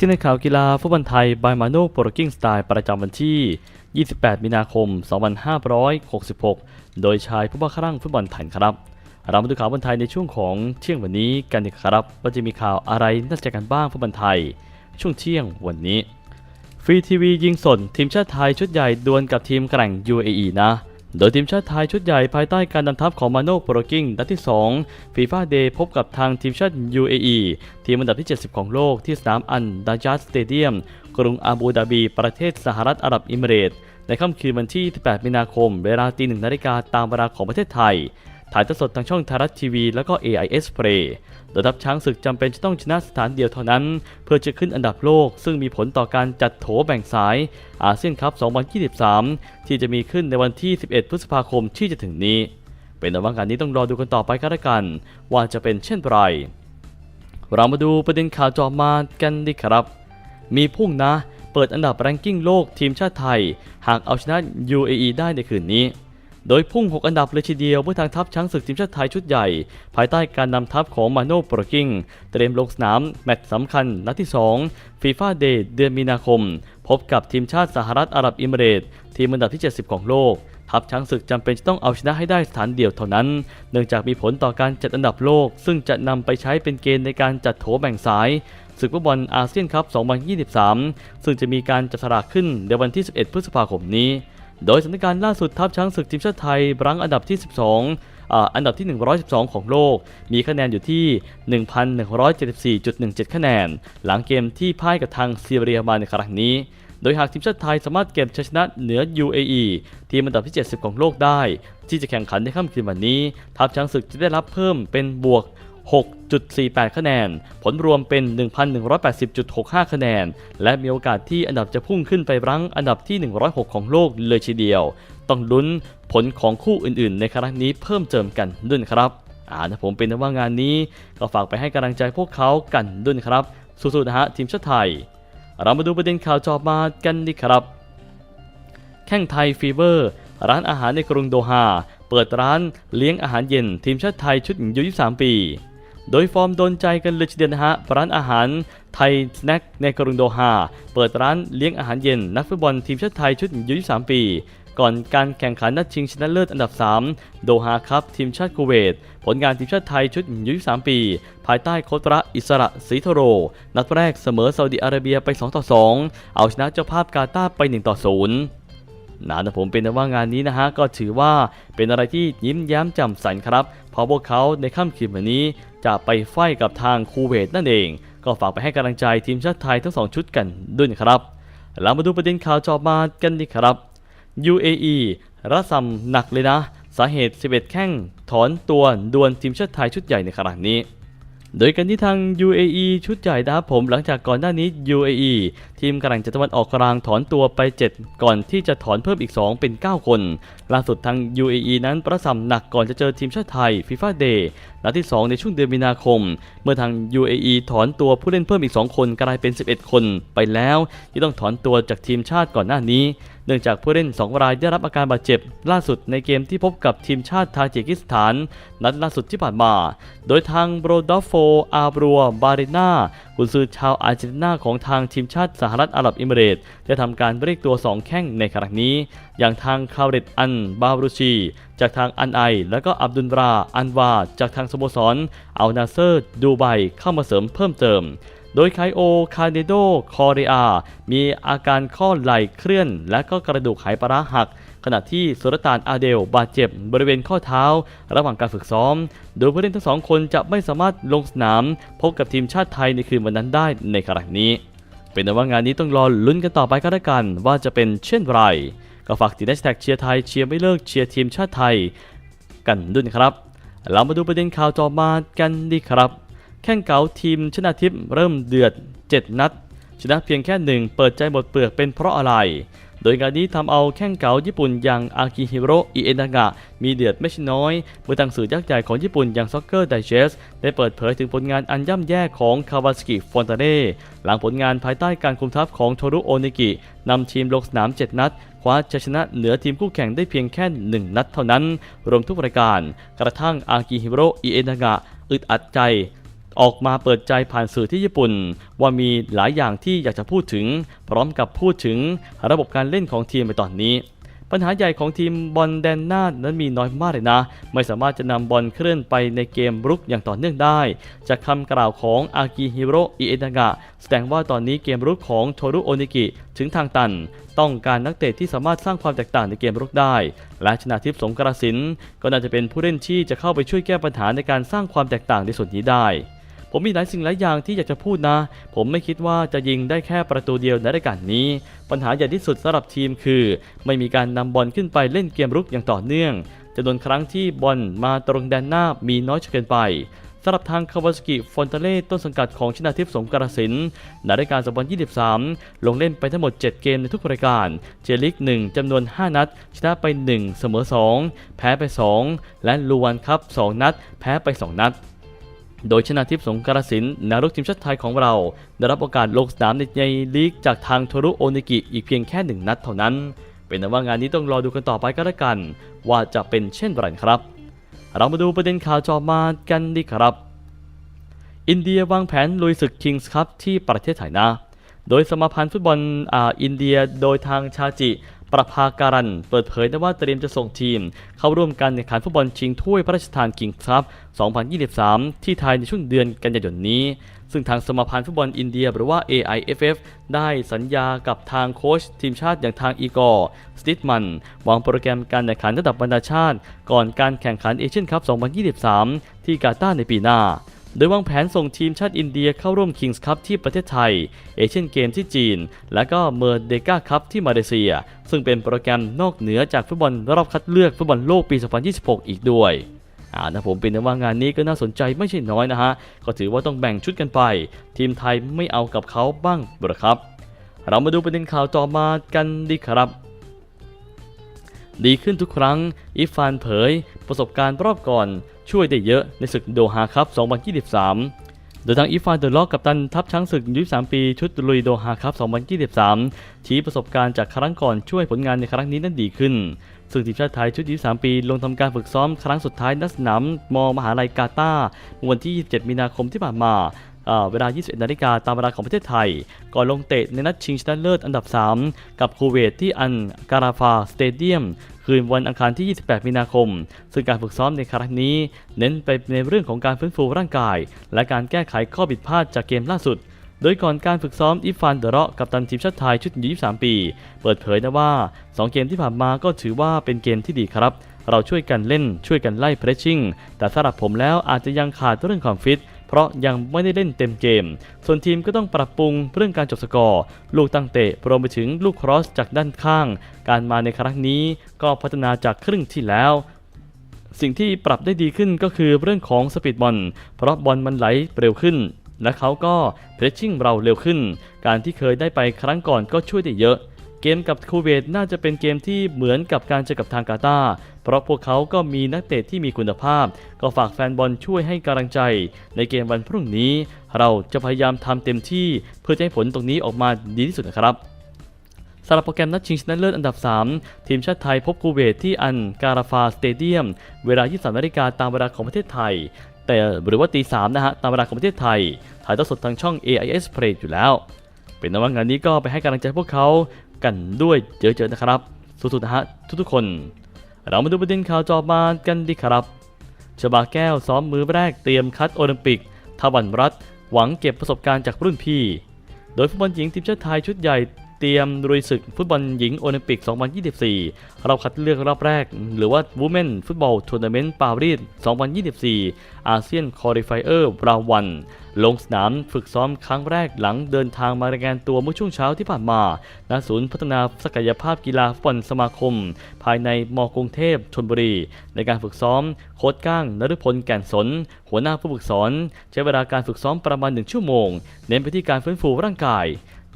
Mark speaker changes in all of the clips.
Speaker 1: ที่ในข่าวกีฬาฟุตบอลไทยบายมาโนโปรกิ้งสไตล์ประจำวันที่ 28 มีนาคม 2566 โดยชายผู้บ้าคลั่งฟุตบอลไทยครับ เรามาดูข่าวบอลไทยในช่วงของเที่ยงวันนี้กันดีครับ ว่าจะมีข่าวอะไรน่าสนใจกันบ้างฟุตบอลไทย ช่วงเที่ยงวันนี้ ฟรีทีวียิงสดทีมชาติไทยชุดใหญ่ดวลกับทีมแกร่ง UAE นะ โดยทีมชาติไทยชุดใหญ่ภายใต้การนำทัพของมาโนโปรกิ้งนัดที่2ฟีฟ่าเดย์พบกับทางทีมชาติ UAE ทีมอันดับที่ 70 ของโลกที่สนามอันดาจัสสเตเดียม กรุงอาบูดาบี ประเทศสหรัฐอาหรับอิมิเรตส์ในค่ำคืนวันที่18มีนาคม เวลาตีหนึ่งนาฬิกาตามเวลาของประเทศไทย ถ่ายทอดสดทางช่องไทยรัฐทีวีแล้วก็ AIS Play โดยทัพช้างศึกจำเป็นจะต้องชนะสถานเดียวเท่านั้น เพื่อจะขึ้นอันดับโลก ซึ่งมีผลต่อการจัดโถแบ่งสายอาเซียนคัพ 2023 ที่จะมีขึ้นในวันที่ 11 พฤษภาคมที่จะถึงนี้ เป็นแต่ว่างานนี้ต้องรอดูกันต่อไปกันละกัน ว่าจะเป็นเช่นไรเรามาดูประเด็นข่าวจอมากันดีครับ มีพุ่งนะ เปิดอันดับแรงกิ้งโลกทีมชาติไทย หากเอาชนะ UAE ได้ในคืนนี้ โดยพุ่ง 6 อันดับเลยทีเดียวเมื่อทางทัพช้างศึกทีมชาติไทยชุดใหญ่ ภายใต้การนำทัพของมาโนโปรกิงเตรียมลงสนามแมตช์สำคัญนัดที่2ฟีฟ่าเดย์เดือนมีนาคม พบกับทีมชาติสหรัฐอาหรับอิมิเรตทีมอันดับที่ 70 ของโลกทัพช้างศึกจำเป็นจะต้องเอาชนะให้ได้สถานเดียวเท่านั้น เนื่องจากมีผลต่อการจัดอันดับโลก ซึ่งจะนำไปใช้เป็นเกณฑ์ในการจัดโถแบ่งสายศึกฟุตบอลอาเซียนคัพ 2023 ซึ่งจะมีการจัดสลากขึ้นในวันที่ 11 พฤษภาคมนี้ โดยสถานการณ์ล่าสุดทัพช้างศึกทีมชาติไทยรั้งอันดับที่ 12 อันดับที่ 112 ของโลก มีคะแนนอยู่ที่ 1,174.17 คะแนน หลังเกมที่พ่ายกับทางซีเรียมาในครั้งนี้ โดยหากทีมชาติไทยสามารถเก็บชัยชนะเหนือ UAE ทีมอันดับที่ 70 ของโลกได้ ที่จะแข่งขันในค่ำคืนวันนี้ ทัพช้างศึกจะได้รับเพิ่มเป็นบวก 6.48 คะแนน ผลรวมเป็น 1,180.65 คะแนน และมีโอกาสที่อันดับจะพุ่งขึ้นไปรั้งอันดับที่ 106 ของโลกเลยทีเดียว ต้องลุ้นผลของคู่อื่นๆ ในครั้งนี้เพิ่มเติมกันด้วยครับอ่าถ้าผมเป็นว่างานนี้ ก็ฝากไปให้กำลังใจพวกเขากันด้วยครับ สู้ๆนะฮะทีมชาติไทย เรามาดูประเด็นข่าวจอบมากันดีครับ แข่งไทยฟีเวอร์ ร้านอาหารในกรุงโดฮาเปิดร้านเลี้ยงอาหารเย็นทีมชาติไทยชุดอายุ23 ปี โดยฟอร์มโดนใจกันเลยทีเดียวนะฮะร้านอาหารไทยสแน็คในกรุงโดฮาเปิดร้านเลี้ยงอาหารเย็นนักฟุตบอลทีมชาติไทยชุดอายุ23ปี ก่อนการแข่งขันนัดชิงชนะเลิศอันดับ 3 โดฮาครับทีมชาติคูเวต ผลงานทีมชาติไทยชุดอายุ23ปี ภายใต้โค้ชระอิสระศรีโทโร นัดแรกเสมอซาอุดิอาระเบียไป 2 ต่อ 2 เอาชนะเจ้าภาพกาตาร์ไป 1 ต่อ 0นะผมเป็นว่างานนี้นะฮะก็ถือว่าเป็นอะไรที่ยิ้มแย้มแจ่มใสครับ เพราะพวกเขาในค่ำคืนวันนี้จะไปไฟกับทางคูเวตนั่นเอง ก็ฝากไปให้กำลังใจทีมชาติไทยทั้งสองชุดกันด้วยครับเรามาดูประเด็นข่าวจอบมากันดีครับ UAE ระซำหนักเลยนะ สาเหตุ 11 แข้งถอนตัวดวลทีมชาติไทยชุดใหญ่ในขณะนี้ โดยกันที่ทาง UAE ชุดใหญ่นะครับผมหลังจากก่อนหน้านี้ UAE ทีมกำลังจะตะวันออกกลางถอนตัวไป 7 ก่อนที่จะถอนเพิ่มอีก 2 เป็น 9 คน ล่าสุดทาง UAE นั้นประสำหนักก่อนจะเจอทีมชาติไทย FIFA Day นัดที่ 2 ในช่วงเดือนมีนาคม เมื่อทาง UAE ถอนตัวผู้เล่นเพิ่มอีก 2 คนกลายเป็น 11 คนไปแล้ว ที่ต้องถอนตัวจากทีมชาติก่อนหน้านี้ เนื่องจากผู้เล่น 2 รายได้รับอาการบาดเจ็บ ล่าสุดในเกมที่พบกับทีมชาติทาจิกิสถาน นัดล่าสุดที่ผ่านมา โดยทางโบรดอฟโฟ อาบรัว บาริน่ากุนซือชาวอาร์เจนตินาของทางทีมชาติสหรัฐอาหรับอิมิเรตส์ได้ทำการเรียกตัว 2 แข้งในครั้งนี้ อย่างทางคาเรตอัน บาบรุชี จากทางอันไอ และก็อับดุลรา อันวา จากทางสโมสร อัลนาเซอร์ ดูไบเข้ามาเสริมเพิ่มเติม โดยไคโอ คาเนโด คอเรอามีอาการข้อไหล่เคลื่อน และก็กระดูกไหปลาร้าหัก ขณะที่สุรตานอาเดลบาดเจ็บบริเวณข้อเท้า ระหว่างการฝึกซ้อม โดยผู้เล่นทั้งสองคนจะไม่สามารถลงสนาม พบกับทีมชาติไทยในคืนวันนั้นได้ในครั้งนี้ เป็นแต่ว่างานนี้ต้องรอลุ้นกันต่อไปก็แล้วกัน ว่าจะเป็นเช่นไร ก็ฝากติดแฮชแท็กเชียร์ไทยเชียร์ไม่เลิกเชียร์ทีมชาติไทย กันด้วยครับเรามาดูประเด็นข่าวต่อมากันดีครับ แข่งเก่าทีมชนะทิพย์เริ่มเดือด 7 นัด ชนะเพียงแค่หนึ่งเปิดใจหมดเปลือกเป็นเพราะอะไร โดยงานนี้ทำเอาแข้งเก่าญี่ปุ่นอย่างอากิฮิโร่อิเอนากะมีเดือดไม่ใช่น้อย เมื่อทางสื่อยักษ์ใหญ่ของญี่ปุ่นอย่าง Soccer Digest ได้เปิดเผยถึงผลงานอันย่ำแย่ของคาวาสกิฟอนตาเน่หลังผลงานภายใต้การคุมทัพของโทรุโอนิกินำทีมลงสนาม 7 นัดคว้าชัยชนะเหนือทีมคู่แข่งได้เพียงแค่ 1 นัดเท่านั้น รวมทุกรายการ กระทั่งอากิฮิโร่อิเอนากะอึดอัดใจ ออกมาเปิดใจผ่านสื่อที่ญี่ปุ่น ว่ามีหลายอย่างที่อยากจะพูดถึง พร้อมกับพูดถึงระบบการเล่นของทีมในตอนนี้ปัญหาใหญ่ของทีมบอลแดนหน้านั้นมีน้อยมากเลยนะ ไม่สามารถจะนำบอลเคลื่อนไปในเกมรุกอย่างต่อเนื่องได้ จากคำกล่าวของอากิฮิโรอิเอดากะแสดงว่าตอนนี้เกมรุกของโทรุโอนิกิถึงทางตัน ต้องการนักเตะที่สามารถสร้างความแตกต่างในเกมรุกได้ และชนาทิพย์สงกรสินก็น่าจะเป็นผู้เล่นที่จะเข้าไปช่วยแก้ปัญหาในการสร้างความแตกต่างในส่วนนี้ได้ ผมมีหลายสิ่งหลายอย่างที่อยากจะพูดนะ ผมไม่คิดว่าจะยิงได้แค่ประตูเดียวในรายการนี้ ปัญหาใหญ่ที่สุดสำหรับทีมคือ ไม่มีการนำบอลขึ้นไปเล่นเกมรุกอย่างต่อเนื่องจำนวนครั้งที่บอลมาตรงแดนหน้ามีน้อยเกินไปสำหรับทางคาวาสกิฟอนเตเล่ต้นสังกัดของชนาทิพย์สงกรสินในรายการ 2023 ลงเล่นไปทั้งหมด 7 เกมในทุกรายการ เจลิก 1 จำนวน 5 นัด ชนะไป 1 เสมอ 2 แพ้ไป 2 และลูวันครับ 2 นัด แพ้ไป 2 นัด โดยชนะทิพย์สงกรสินนารุกทีมชาติไทยของเรา ได้รับโอกาสลงสนามในลีกจากทางโทรุโอนิกิอีกเพียงแค่หนึ่งนัดเท่านั้น เป็นแต่ว่างานนี้ต้องรอดูกันต่อไปก็แล้วกัน ว่าจะเป็นเช่นไรครับ เรามาดูประเด็นข่าวจอมากันดีครับ อินเดียวางแผนลุยศึกคิงส์คัพที่ประเทศไทยนะ โดยสมาพันธ์ฟุตบอลออินเดียโดยทางชาจิ ประภาการันเปิดเผยนะว่าเตรียมจะส่งทีม เข้าร่วมการแข่งขันฟุตบอลชิงถ้วยพระราชทานคิงส์คัพ2023 ที่ไทยในช่วงเดือนกันยายนนี้ ซึ่งทางสมาพันธ์ฟุตบอลอินเดียหรือว่า AIFF ได้สัญญากับทางโค้ชทีมชาติอย่างทางอีกอร์สติทมันวางโปรแกรมการแข่งขันระดับบรรดาชาติ ก่อนการแข่งขันเอเชียนคัพ 2023 ที่กาตาร์ในปีหน้า โดยวางแผนส่งทีมชาติอินเดียเข้าร่วม Kings Cup ที่ประเทศไทย เอเชียนเกมที่จีน และก็เมอร์เดกาคัพที่มาเลเซีย ซึ่งเป็นโปรแกรมนอกเหนือจากฟุตบอลรอบคัดเลือกฟุตบอลโลกปี 2026 อีกด้วยอ่านะผมเป็นว่างานนี้ก็น่าสนใจไม่ใช่น้อยนะฮะ ก็ถือว่าต้องแบ่งชุดกันไป ทีมไทยไม่เอากับเขาบ้างหรือครับ เรามาดูประเด็นข่าวต่อมากันดีครับ ดีขึ้นทุกครั้ง อิฟานเผย ประสบการณ์รอบก่อนช่วยได้เยอะในศึกโดฮาครับ2023 โดยทางอิฟานเดอร์ล็อกกับตันทัพช้างศึก 23 ปีชุดลุยโดฮาครับ2023 ชี้ประสบการณ์จากครั้งก่อนช่วยผลงานในครั้งนี้นั้นดีขึ้น ซึ่งทีมชาติไทยชุด 23 ปี ลงทำการฝึกซ้อมครั้งสุดท้ายณสนามมมหาลัยกาตาร์เมื่อวันที่ 27 มีนาคมที่ผ่านมา เวลา 21 นาฬิกาตามเวลาของประเทศไทย ก่อนลงเตะในนัดชิงชนะเลิศอันดับ 3 กับคูเวตที่อันการาฟาสเตเดียมคืนวันอังคารที่ 28 มีนาคม ซึ่งการฝึกซ้อมในครั้งนี้ เน้นไปในเรื่องของการฟื้นฟูร่างกาย และการแก้ไขข้อผิดพลาดจากเกมล่าสุด โดยก่อนการฝึกซ้อมอิฟานเดอราะกับตันทีมชาติไทยชุดอายุ23 ปี เปิดเผยนะว่า 2 เกมที่ผ่านมาก็ถือว่าเป็นเกมที่ดีครับ เราช่วยกันเล่น ช่วยกันไล่เพรสชิ่ง แต่สำหรับผมแล้วอาจจะยังขาดเรื่องความฟิต เพราะยังไม่ได้เล่นเต็มเกม ส่วนทีมก็ต้องปรับปรุงเรื่องการจบสกอร์ ลูกตั้งเตะรวมไปถึงลูกครอสจากด้านข้าง การมาในครั้งนี้ก็พัฒนาจากครึ่งที่แล้วสิ่งที่ปรับได้ดีขึ้นก็คือเรื่องของสปีดบอล เพราะบอลมันไหลเร็วขึ้น และเขาก็เพรสชิ่งเราเร็วขึ้น การที่เคยได้ไปครั้งก่อนก็ช่วยได้เยอะ กมกับคูเวตน่าจะเป็นเกมที่เหมือนกับการเจอกับทางกาตาร์เพราะพวกเขาก็มีนักเตะที่มีคุณภาพ ก็ฝากแฟนบอลช่วยให้กำลังใจ ในเกมวันพรุ่งนี้ เราจะพยายามทำเต็มที่เพื่อให้ผลตรงนี้ออกมาดีที่สุดนะครับสำหรับโปรแกรมนัดชิงชนะเลิศอันดับ 3 ทีมชาติไทยพบคูเวตที่อันการาฟาสเตเดียม เวลา 23นาฬิกาตามเวลาของประเทศไทย แต่หรือว่าตี3นะฮะ ตามเวลาของประเทศไทย ถ่ายทอดสดทางช่อง AIS Play อยู่แล้ว เป็นนว่างานนี้ก็ไปให้กำลังใจพวกเขา กันด้วยเจอๆนะครับ สุดๆนะฮะทุกๆคน เรามาดูประเด็นข่าวจอมานกันดีครับชบาแก้วซ้อมมือแรกเตรียมคัดโอลิมปิกทวันรัฐ หวังเก็บประสบการณ์จากรุ่นพี่ โดยฟุตบอลหญิงทีมชาติไทยชุดใหญ่ เตรียมลุยศึกฟุตบอลหญิงโอลิมปิก 2024 เรอบคัดเลือกรอบแรก หรือว่า Women Football Tournament ปารีส 2024 อาเซียนคอริฟายเออร์ราววัน ลงสนามฝึกซ้อมครั้งแรกหลังเดินทางมารายงานตัวเมื่อช่วงเช้าที่ผ่านมา ณ ศูนย์พัฒนาศักยภาพกีฬาฟุตบอลสมาคม ภายในมกรุงเทพชลบุรี ในการฝึกซ้อม โค้ชก้างนฤพลแก่นสน หัวหน้าผู้ฝึกสอน ใช้เวลาการฝึกซ้อมประมาณหนึ่งชั่วโมง เน้นไปที่การฟื้นฟูร่างกาย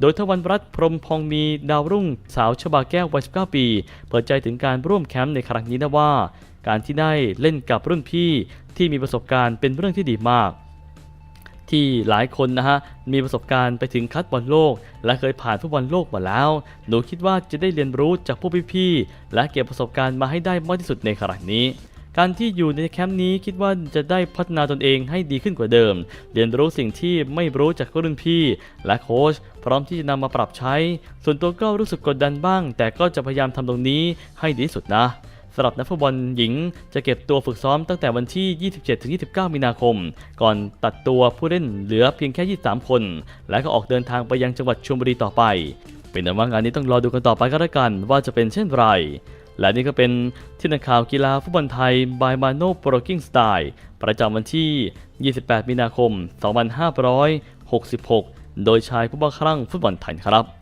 Speaker 1: โดยทวันรัตพรมพองมีดาวรุ่งสาวชบาแก้ววัย 19 ปี เปิดใจถึงการร่วมแคมป์ในครั้งนี้นะว่า การที่ได้เล่นกับรุ่นพี่ที่มีประสบการณ์เป็นเรื่องที่ดีมากที่หลายคนนะฮะมีประสบการณ์ไปถึงคัดบอลโลก และเคยผ่านฟุตบอลโลกมาแล้ว หนูคิดว่าจะได้เรียนรู้จากผู้พี่ๆและเก็บประสบการณ์มาให้ได้มากที่สุดในครั้งนี้ การที่อยู่ในแคมป์นี้คิดว่าจะได้พัฒนาตนเองให้ดีขึ้นกว่าเดิม เรียนรู้สิ่งที่ไม่รู้จากรุ่นพี่และโค้ชพร้อมที่จะนำมาปรับใช้ ส่วนตัวก็รู้สึกกดดันบ้าง แต่ก็จะพยายามทำตรงนี้ให้ดีที่สุดนะสำหรับนักฟุตบอลหญิงจะเก็บตัวฝึกซ้อมตั้งแต่วันที่ 27-29 มีนาคม ก่อนตัดตัวผู้เล่นเหลือเพียงแค่ 23 คน และก็ออกเดินทางไปยังจังหวัดชลบุรีต่อไป เป็นแต่ว่างานนี้ต้องรอดูกันต่อไปก็แล้วกันว่าจะเป็นเช่นไร และนี่ก็เป็นที่นักข่าวกีฬาฟุตบอลไทยบายมาโนโปรกิ้งสไตล์ประจำวันที่ 28 มีนาคม 2566 โดยชายผู้บ้าคลั่งฟุตบอลไทยครับ